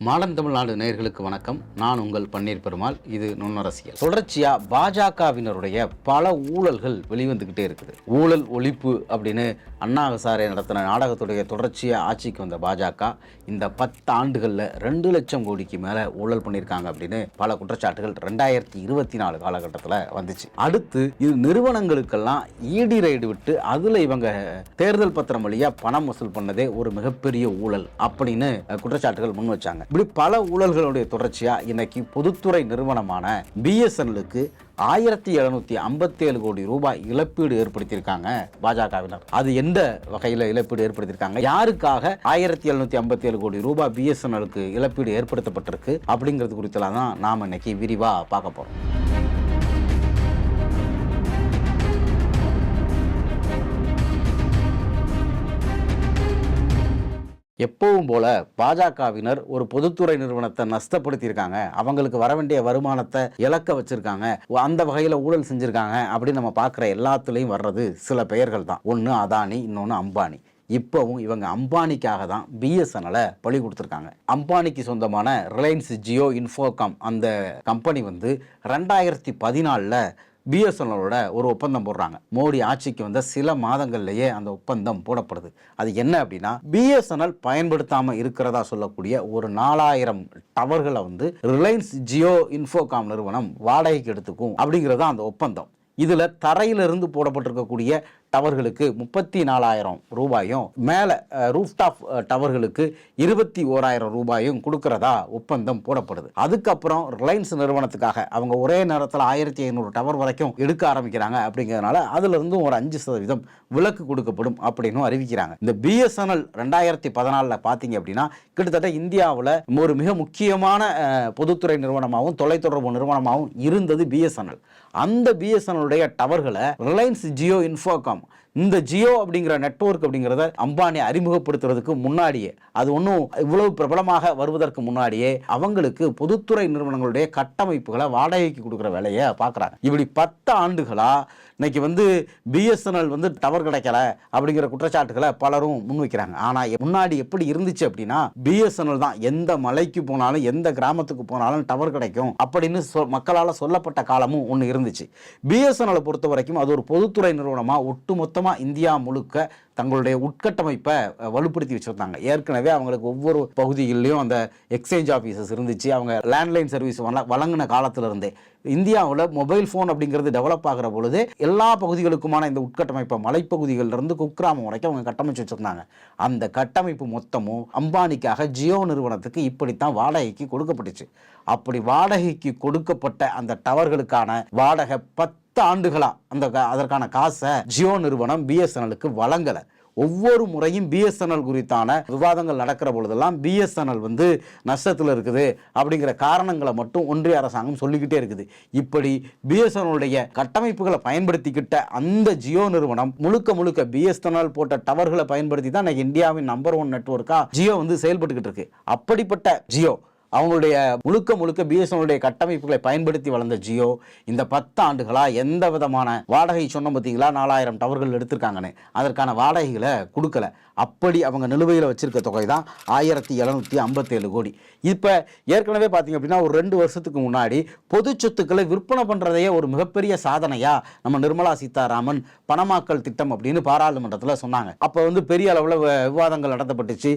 Modern Tamil Nadu நேர்களுக்கு வணக்கம். நான் உங்கள் பன்னீர் பெருமாள். இது நுண்ணரசியல். தொடர்ச்சியா பாஜகவினருடைய பல ஊழல்கள் வெளிவந்துக்கிட்டே இருக்குது. ஊழல் ஒழிப்பு அப்படின்னு அண்ணா ஹசாரே நடத்தின நாடகத்துடைய தொடர்ச்சியாக ஆட்சிக்கு வந்த பாஜக இந்த பத்து ஆண்டுகளில் ரெண்டு லட்சம் கோடிக்கு மேலே ஊழல் பண்ணியிருக்காங்க அப்படின்னு பல குற்றச்சாட்டுகள் ரெண்டாயிரத்தி இருபத்தி நாலு காலகட்டத்தில் வந்துச்சு. அடுத்து இது நிறுவனங்களுக்கெல்லாம் ஈடி ரைடு விட்டு அதில் இவங்க தேர்தல் பத்திரம் வழியாக பணம் வசூல் பண்ணதே ஒரு மிகப்பெரிய ஊழல் அப்படின்னு குற்றச்சாட்டுகள் முன் வச்சாங்க. இப்படி பல ஊழல்களுடைய தொடர்ச்சியாக இன்னைக்கு பொதுத்துறை நிறுவனமான பிஎஸ்என்எலுக்கு ஆயிரத்தி எழுநூத்தி ஐம்பத்தி ஏழு கோடி ரூபாய் இழப்பீடு ஏற்படுத்தியிருக்காங்க பாஜகவினர். அது எந்த வகையில் இழப்பீடு ஏற்படுத்தியிருக்காங்க? யாருக்காக ஆயிரத்தி எழுநூத்தி ஐம்பத்தி ஏழு கோடி ரூபாய் பிஎஸ்என்எலுக்கு இழப்பீடு ஏற்படுத்தப்பட்டிருக்கு? அப்படிங்கிறது குறித்தெல்லாம் தான் நாம் இன்னைக்கு விரிவா பார்க்க போகிறோம் எப்பவும் போல பாஜகவினர் ஒரு பொதுத்துறை நிறுவனத்தை நஷ்டப்படுத்தியிருக்காங்க. அவங்களுக்கு வர வேண்டிய வருமானத்தை இழக்க வச்சிருக்காங்க. அந்த வகையில் ஊழல் செஞ்சுருக்காங்க அப்படின்னு நம்ம பார்க்குற எல்லாத்துலேயும் வர்றது சில பெயர்கள் தான். ஒன்று அதானி இன்னொன்று அம்பானி. இப்போவும் இவங்க அம்பானிக்காக தான் பிஎஸ்என்எலை பழி கொடுத்துருக்காங்க. அம்பானிக்கு சொந்தமான ரிலையன்ஸ் ஜியோ இன்ஃபோகாம் அந்த கம்பெனி வந்து ரெண்டாயிரத்தி பதினாலில் பிஎஸ்என்எலோட ஒரு ஒப்பந்தம் போடுறாங்க. மோடி ஆட்சிக்கு வந்த சில மாதங்கள்லேயே அந்த ஒப்பந்தம் போடப்படுது. அது என்ன அப்படின்னா பிஎஸ்என்எல் பயன்படுத்தாமல் இருக்கிறதா சொல்லக்கூடிய ஒரு நாலாயிரம் டவர்களை வந்து ரிலையன்ஸ் ஜியோ இன்ஃபோகாம் நிறுவனம் வாடகைக்கு எடுத்துக்கும் அப்படிங்கிறது தான் அந்த ஒப்பந்தம். இதில் தரையிலிருந்து போடப்பட்டிருக்கக்கூடிய டவர்களுக்கு முப்பத்தி நாலாயிரம் ரூபாயும் மேலே ரூஃப்டாப் டவர்களுக்கு இருபத்தி ஓராயிரம் ரூபாயும் கொடுக்கறதா ஒப்பந்தம் போடப்படுது. அதுக்கப்புறம் ரிலையன்ஸ் நிறுவனத்துக்காக அவங்க ஒரே நேரத்தில் ஆயிரத்தி ஐநூறு டவர் வரைக்கும் எடுக்க ஆரம்பிக்கிறாங்க அப்படிங்கிறதுனால அதுலேருந்தும் ஒரு அஞ்சு சதவீதம் விலக்கு கொடுக்கப்படும் அப்படின்னு அறிவிக்கிறாங்க. இந்த பிஎஸ்என்எல் ரெண்டாயிரத்தி பதினாலில் பார்த்தீங்க அப்படின்னா கிட்டத்தட்ட இந்தியாவில் ஒரு மிக முக்கியமான பொதுத்துறை நிறுவனமாகவும் தொலைத்தொடர்பு நிறுவனமாகவும் இருந்தது பிஎஸ்என்எல். அந்த பிஎஸ்என்எலுடைய டவர்களை ரிலையன்ஸ் ஜியோ இன்ஃபோகாம் இந்த ஜியோ அப்படிங்கிற நெட்வொர்க் அப்படிங்கிறத அம்பானி அறிமுகப்படுத்துறதுக்கு முன்னாடியே அது ஒன்றும் இவ்வளவு பிரபலமாக வருவதற்கு முன்னாடியே அவங்களுக்கு பொதுத்துறை நிறுவனங்களுடைய கட்டமைப்புகளை வாடகைக்கு கொடுக்குற வேலையை பார்க்குறாங்க. இப்படி பத்து ஆண்டுகளாக இன்னைக்கு வந்து பிஎஸ்என்எல் வந்து டவர் கிடைக்கல அப்படிங்கிற குற்றச்சாட்டுகளை பலரும் முன்வைக்கிறாங்க. ஆனால் முன்னாடி எப்படி இருந்துச்சு அப்படின்னா பிஎஸ்என்எல் தான் எந்த மலைக்கு போனாலும் எந்த கிராமத்துக்கு போனாலும் டவர் கிடைக்கும் அப்படின்னு சொ மக்களால் சொல்லப்பட்ட காலமும் ஒன்று இருந்துச்சு. பிஎஸ்என்எலை பொறுத்த வரைக்கும் அது ஒரு பொதுத்துறை நிறுவனமாக ஒட்டுமொத்தமாக இந்தியா முழுக்க தங்களுடைய உட்கட்டமைப்பை வலுப்படுத்தி வச்சுருந்தாங்க. ஏற்கனவே அவங்களுக்கு ஒவ்வொரு பகுதிகளிலையும் அந்த எக்ஸ்சேஞ்ச் ஆஃபீஸஸ் இருந்துச்சு. அவங்க லேண்ட்லைன் சர்வீஸ் வழ வழங்கின காலத்திலிருந்தே. இந்தியாவில் மொபைல் ஃபோன் அப்படிங்கிறது டெவலப் ஆகிற பொழுது எல்லா பகுதிகளுக்குமான இந்த உட்கட்டமைப்பை மலைப்பகுதிகளில் இருந்து குக்கிராமம் வரைக்கும் அவங்க கட்டமைச்சு வச்சுருந்தாங்க. அந்த கட்டமைப்பு மொத்தமும் அம்பானிக்காக ஜியோ நிறுவனத்துக்கு இப்படித்தான் வாடகைக்கு கொடுக்கப்பட்டுச்சு. அப்படி வாடகைக்கு கொடுக்கப்பட்ட அந்த டவர்களுக்கான வாடகை பத்து பத்து ஆண்டுகளாக அந்த கா- அதற்கான காசை ஜியோ நிறுவனம் பிஎஸ்என்எலுக்கு வழங்கலை. ஒவ்வொரு முறையும் பிஎஸ்என்எல் குறித்தான விவாதங்கள் நடக்கிற பொழுதெல்லாம் பிஎஸ்என்எல் வந்து நஷ்டத்தில் இருக்குது அப்படிங்கிற காரணங்களை மட்டும் ஒன்றிய அரசாங்கம் சொல்லிக்கிட்டே இருக்குது. இப்படி பிஎஸ்என்எலுடைய கட்டமைப்புகளை பயன்படுத்திக்கிட்ட அந்த ஜியோ நிறுவனம் முழுக்க முழுக்க பிஎஸ்என்எல் போட்ட டவர்களை பயன்படுத்தி தான் இந்தியாவின் நம்பர் ஒன் நெட்ஒர்க்காக ஜியோ வந்து செயல்பட்டுக்கிட்டு இருக்கு. அப்படிப்பட்ட ஜியோ அவங்களுடைய முழுக்க முழுக்க பிஎஸ்என்எலுடைய கட்டமைப்புகளை பயன்படுத்தி வளர்ந்த ஜியோ இந்த பத்து ஆண்டுகளாக எந்த விதமான வாடகை சொன்ன பார்த்தீங்களா? நாலாயிரம் டவர்கள் எடுத்திருக்காங்கன்னு. அதற்கான வாடகைகளை கொடுக்கல. அப்படி அவங்க நிலுவையில் வச்சுருக்க தொகை தான் ஆயிரத்தி எழுநூற்றி ஐம்பத்தேழு கோடி. இப்போ ஏற்கனவே பார்த்தீங்க அப்படின்னா ஒரு ரெண்டு வருஷத்துக்கு முன்னாடி பொது சொத்துக்களை விற்பனை பண்ணுறதையே ஒரு மிகப்பெரிய சாதனையாக நம்ம நிர்மலா சீதாராமன் பணமாக்கல் திட்டம் அப்படின்னு பாராளுமன்றத்தில் சொன்னாங்க. அப்போ வந்து பெரிய அளவில் விவாதங்கள் நடத்தப்பட்டுச்சு.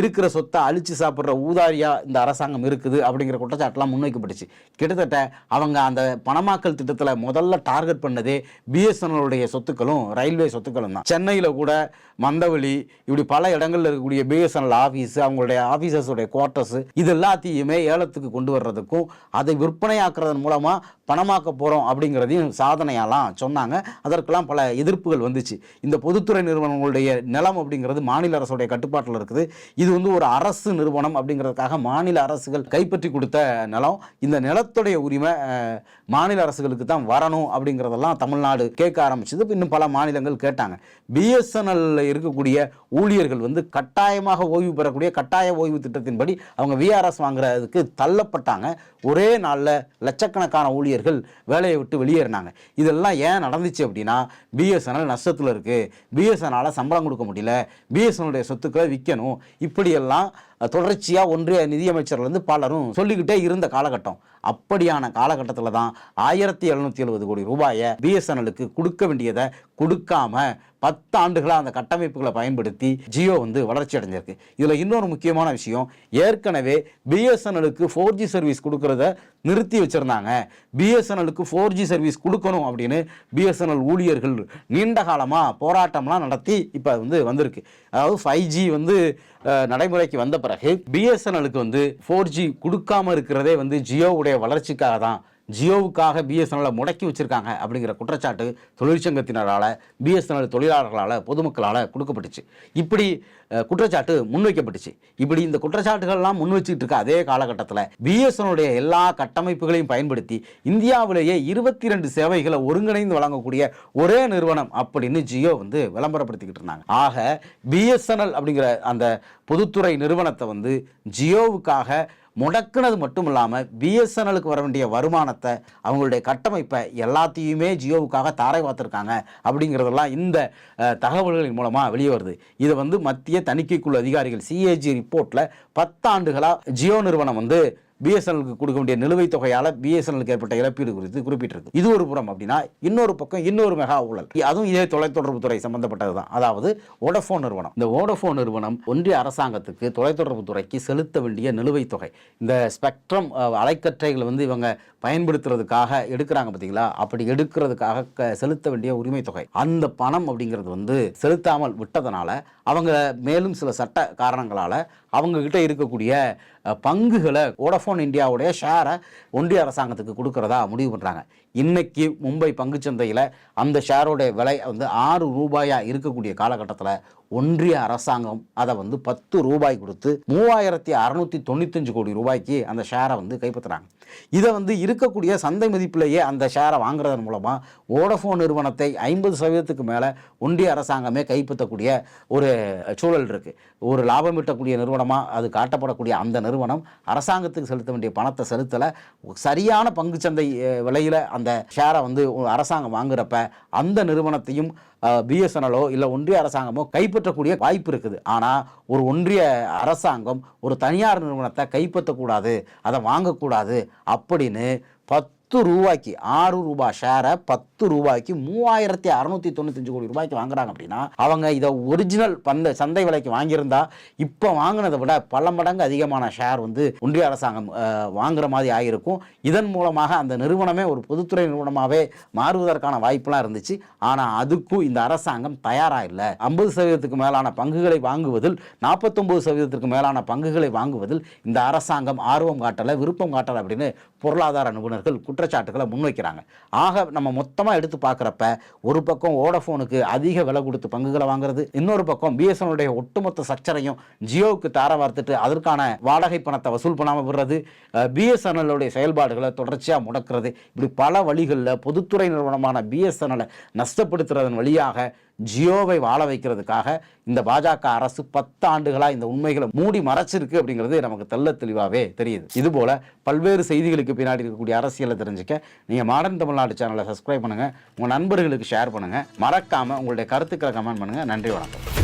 இருக்கிற சொத்தை அழித்து சாப்பிட்ற ஊதாரியாக இந்த அரசாங்கம் இருக்குது அப்படிங்கிற குற்றச்சாட்டுலாம் முன்வைக்கப்பட்டுச்சு. கிட்டத்தட்ட அவங்க அந்த பணமாக்கல் திட்டத்தில் முதல்ல டார்கெட் பண்ணதே பிஎஸ்என்எலுடைய சொத்துக்களும் ரயில்வே சொத்துக்களும் தான். சென்னையில் கூட மந்தவெளி இப்படி பல இடங்களில் இருக்கக்கூடிய பிஎஸ்என்எல் ஆஃபீஸ் அவங்களுடைய ஆஃபீஸர்ஸுடைய குவார்ட்டர்ஸ் இது எல்லாத்தையுமே ஏலத்துக்கு கொண்டு வர்றதுக்கும் அதை விற்பனையாக்குறதன் மூலமாக பணமாக்க போகிறோம் அப்படிங்கிறதையும் சாதனையாலாம் சொன்னாங்க. அதற்கெல்லாம் பல எதிர்ப்புகள் வந்துச்சு. இந்த பொதுத்துறை நிறுவனங்களுடைய நிலம் அப்படிங்கிறது மாநில அரசுடைய கட்டுப்பாட்டில் இருக்குது. இது வந்து ஒரு அரசு நிறுவனம் அப்படிங்கிறதுக்காக மாநில அரசு அரசுகள் கைப்பற்றி கொடுத்த நிலம் இந்த நிலத்துடைய உரிமை மாநில அரசுகளுக்கு தான் வரணும் அப்படிங்கிறதெல்லாம் தமிழ்நாடு கேட்க ஆரம்பிச்சது. இன்னும் பல மாநிலங்கள் கேட்டாங்க. பிஎஸ்என்எல்ல இருக்கக்கூடிய ஊழியர்கள் வந்து கட்டாயமாக ஓய்வு பெறக்கூடிய கட்டாய ஓய்வு திட்டத்தின்படி அவங்க விஆர்எஸ் வாங்குறதுக்கு தள்ளப்பட்டாங்க. ஒரே நாளில் லட்சக்கணக்கான ஊழியர்கள் வேலையை விட்டு வெளியேறினாங்க. இதெல்லாம் ஏன் நடந்துச்சு அப்படின்னா பிஎஸ்என்எல் நஷ்டத்தில் இருக்குது பிஎஸ்என்எல் சம்பளம் கொடுக்க முடியல. பிஎஸ்என்எல்லுடைய சொத்துக்களை விற்கணும் இப்படியெல்லாம் தொடர்ச்சியாக ஒன்றிய நிதியமைச்சர்லேருந்து பலரும் சொல்லிக்கிட்டே இருந்த காலகட்டம். அப்படியான காலகட்டத்தில் தான் ஆயிரத்தி எழுநூத்தி எழுபது கோடி ரூபாயை பிஎஸ்என்எலுக்கு கொடுக்க வேண்டியதை கொடுக்காம பத்து ஆண்டுகளாக அந்த கட்டமைப்புகளை பயன்படுத்தி ஜியோ வந்து வளர்ச்சி அடைஞ்சிருக்கு. இதில் இன்னொரு முக்கியமான விஷயம் ஏற்கனவே பிஎஸ்என்எலுக்கு ஃபோர் ஜி சர்வீஸ் கொடுக்கறத நிறுத்தி வச்சுருந்தாங்க. பிஎஸ்என்எலுக்கு ஃபோர் ஜி சர்வீஸ் கொடுக்கணும் அப்படின்னு பிஎஸ்என்எல் ஊழியர்கள் நீண்ட காலமாக போராட்டம்லாம் நடத்தி இப்போ வந்து வந்திருக்கு. அதாவது ஃபைவ் ஜி வந்து நடைமுறைக்கு வந்த பிறகு பிஎஸ்என்எலுக்கு வந்து ஃபோர் ஜி கொடுக்காம இருக்கிறதே வந்து ஜியோவுடைய வளர்ச்சிக்காக தான் ஜியோவுக்காக பிஎஸ்என்எல்லை முடக்கி வச்சுருக்காங்க அப்படிங்கிற குற்றச்சாட்டு தொழிற்சங்கத்தினரால் பிஎஸ்என்எல் தொழிலாளர்களால் பொதுமக்களால் கொடுக்கப்பட்டுச்சு. இப்படி குற்றச்சாட்டு முன்வைக்கப்பட்டுச்சு. இப்படி இந்த குற்றச்சாட்டுகள்லாம் முன் வச்சுட்டு இருக்க அதே காலகட்டத்தில் பிஎஸ்என்எலுடைய எல்லா கட்டமைப்புகளையும் பயன்படுத்தி இந்தியாவிலேயே இருபத்தி ரெண்டு சேவைகளை ஒருங்கிணைந்து வழங்கக்கூடிய ஒரே நிறுவனம் அப்படின்னு ஜியோ வந்து விளம்பரப்படுத்திக்கிட்டு இருந்தாங்க. ஆக பிஎஸ்என்எல் அப்படிங்கிற அந்த பொதுத்துறை நிறுவனத்தை வந்து ஜியோவுக்காக முடக்குனது மட்டும் இல்லாமல் பிஎஸ்என்எலுக்கு வர வேண்டிய வருமானத்தை அவங்களுடைய கட்டமைப்பை எல்லாத்தையுமே ஜியோவுக்காக தாரை பார்த்துருக்காங்க. அப்படிங்கிறதெல்லாம் இந்த தகவல்களின் மூலமாக வெளியே வருது. இதை வந்து மத்திய தணிக்கைக்குழு அதிகாரிகள் சிஏஜி ரிப்போர்ட்டில் பத்தாண்டுகளாக ஜியோ நிறுவனம் வந்து பிஎஸ்என்எலுக்கு கொடுக்க வேண்டிய நிலுவைத் தொகையால் பிஎஸ்என்எலுக்கு ஏற்பட்ட இழப்பீடு குறித்து குறிப்பிட்டிருக்கு. இது ஒரு புறம் அப்படின்னா இன்னொரு பக்கம் இன்னொரு மெகா ஊழல். அதுவும் இதே தொலைத்தொடர்பு துறை சம்பந்தப்பட்டது தான் அதாவது வோடஃபோன் நிறுவனம். இந்த வோடஃபோன் நிறுவனம் ஒன்றிய அரசாங்கத்துக்கு தொலைத்தொடர்பு துறைக்கு செலுத்த வேண்டிய நிலுவைத் தொகை. இந்த ஸ்பெக்ட்ரம் அலைக்கற்றைகள் வந்து இவங்க பயன்படுத்துறதுக்காக எடுக்கிறாங்க பார்த்தீங்களா? அப்படி எடுக்கிறதுக்காக க- செலுத்த வேண்டிய உரிமை தொகை. அந்த பணம் அப்படிங்கிறது வந்து செலுத்தாமல் விட்டதனால அவங்க மேலும் சில சட்ட காரணங்களால் அவங்கக்கிட்ட இருக்கக்கூடிய பங்குகளை ஓடஃபோன் வோடஃபோன் இந்தியாவுடைய ஷேரை ஒன்றிய அரசாங்கத்துக்கு கொடுக்குறதா முடிவு பண்ணுறாங்க இன்னைக்கு மும்பை பங்குச்சந்தையில் அந்த ஷேரோடைய விலை வந்து ஆறு ரூபாயாக இருக்கக்கூடிய காலகட்டத்தில் ஒன்றிய அரசாங்கம் அதை வந்து பத்து ரூபாய் கொடுத்து மூவாயிரத்தி அறநூற்றி தொண்ணூத்தஞ்சு கோடி ரூபாய்க்கு அந்த ஷேரை வந்து கைப்பற்றுறாங்க. இதை வந்து இருக்கக்கூடிய சந்தை மதிப்பிலேயே அந்த ஷேரை வாங்குறதன் மூலமாக வோடஃபோன் நிறுவனத்தை ஐம்பது சதவீதத்துக்கு மேலே ஒன்றிய அரசாங்கமே கைப்பற்றக்கூடிய ஒரு சூழல் இருக்குது ஒரு லாபம் ஈட்டக்கூடிய நிறுவனமாக அது காட்டப்படக்கூடிய அந்த நிறுவனம் அரசாங்கத்துக்கு செலுத்த வேண்டிய பணத்தை செலுத்தலை. சரியான பங்குச்சந்தை விலையில் அந்த ஷேரை வந்து அரசாங்கம் வாங்குறப்ப அந்த நிறுவனத்தையும் பிஎஸ்என்எலோ இல்லை ஒன்றிய அரசாங்கமோ கைப்பற்றக்கூடிய வாய்ப்பு இருக்குது. ஆனால் ஒரு ஒன்றிய அரசாங்கம் ஒரு தனியார் நிறுவனத்தை கைப்பற்றக்கூடாது அதை வாங்கக்கூடாது அப்படின்னு பத்து பத்து ரூபாய்க்கு ஆறு ரூபாய் ஷேரை பத்து ரூபாய்க்கு மூவாயிரத்தி அறநூற்றி தொண்ணூத்தஞ்சு கோடி ரூபாய்க்கு வாங்குறாங்க அப்படின்னா அவங்க இதை ஒரிஜினல் பந்த சந்தை விலைக்கு வாங்கியிருந்தா இப்போ வாங்கினதை விட பல மடங்கு அதிகமான ஷேர் வந்து ஒன்றிய அரசாங்கம் வாங்குற மாதிரி ஆகியிருக்கும். இதன் மூலமாக அந்த நிறுவனமே ஒரு பொதுத்துறை நிறுவனமாகவே மாறுவதற்கான வாய்ப்பெலாம் இருந்துச்சு. ஆனால் அதுக்கும் இந்த அரசாங்கம் தயாராக இல்லை. ஐம்பது சதவீதத்துக்கு மேலான பங்குகளை வாங்குவதில் நாற்பத்தொம்பது சதவீதத்திற்கு மேலான பங்குகளை வாங்குவதில் இந்த அரசாங்கம் ஆர்வம் காட்டலை விருப்பம் காட்டலை அப்படின்னு பொருளாதார நிபுணர்கள் குற்றச்சாட்டுகளை முன்வைக்கிறாங்க. ஆக நம்ம மொத்தமாக எடுத்து பார்க்குறப்ப ஒரு பக்கம் ஓடஃபோனுக்கு அதிக விலை கொடுத்து பங்குகளை வாங்குறது இன்னொரு பக்கம் பிஎஸ்என்எலுடைய ஒட்டுமொத்த சச்சரையும் ஜியோவுக்கு தார வார்த்துட்டு அதற்கான வாடகை பணத்தை வசூல் பண்ணாமல் விடுறது பிஎஸ்என்எல்லுடைய செயல்பாடுகளை தொடர்ச்சியாக முடக்கிறது இப்படி பல வழிகளில் பொதுத்துறை நிறுவனமான பிஎஸ்என்எலை நஷ்டப்படுத்துறதன் வழியாக ஜியோவை வாழ வைக்கிறதுக்காக இந்த பாஜக அரசு பத்து ஆண்டுகளாக இந்த உண்மைகளை மூடி மறைச்சிருக்கு அப்படிங்கிறது நமக்கு தெள்ள தெளிவாகவே தெரியுது. இதுபோல் பல்வேறு செய்திகளுக்கு பின்னாடி இருக்கக்கூடிய அரசியலை தெரிஞ்சுக்க நீங்கள் மாடர்ன் தமிழ்நாடு சேனலை சப்ஸ்கிரைப் பண்ணுங்கள் உங்கள் நண்பர்களுக்கு ஷேர் பண்ணுங்கள் மறக்காமல் உங்களுடைய கருத்துக்களை கமெண்ட் பண்ணுங்கள் நன்றி வணக்கம்.